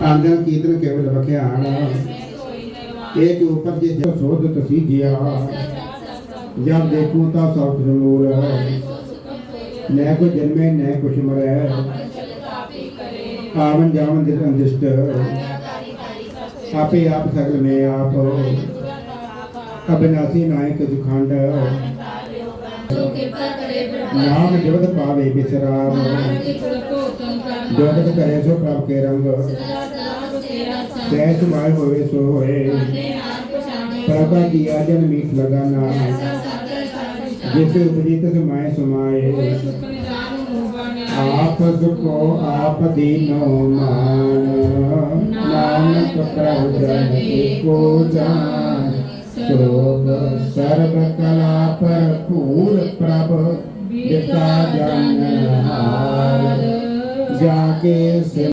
ਤਾਂਦਨ ਕੀਤਨ ਕੇਵਲ ਬਖਿਆਣ ਇਹ ਜੋ ਉਪਰ ਜੇ ਸੋਧ ਤਸੀ ਗਿਆ ਜਬ ਦੇਖੂ ਤਾਂ ਸਭ ਜਨੂਰ ਨੈ ਕੋ ਜਨਮੇ, ਨੈ ਕੁਛ ਮਰੈ। ਕਾਮਨ ਜਾਮਨ ਦਿਸ ਅੰਦਿਸ਼ਟ ਆਪੇ ਆਪ ਸਗਲ ਮੇ ਆਪ। ਅਬਿਨਾਸੀ ਨਾਇਕ ਜੁਖੰਡ। नाम जगत पावे विसराम जगत करे सो प्रभ के रंग तैस माय होवे सो होए प्रभा की आजन मीठ लगाना जिसे उपजी तस माय समाए आप सुखो आप दीनो मान नानक प्रभु जन को जान शोक सर्व कला पर पूर प्रभ विता जन हार जाके से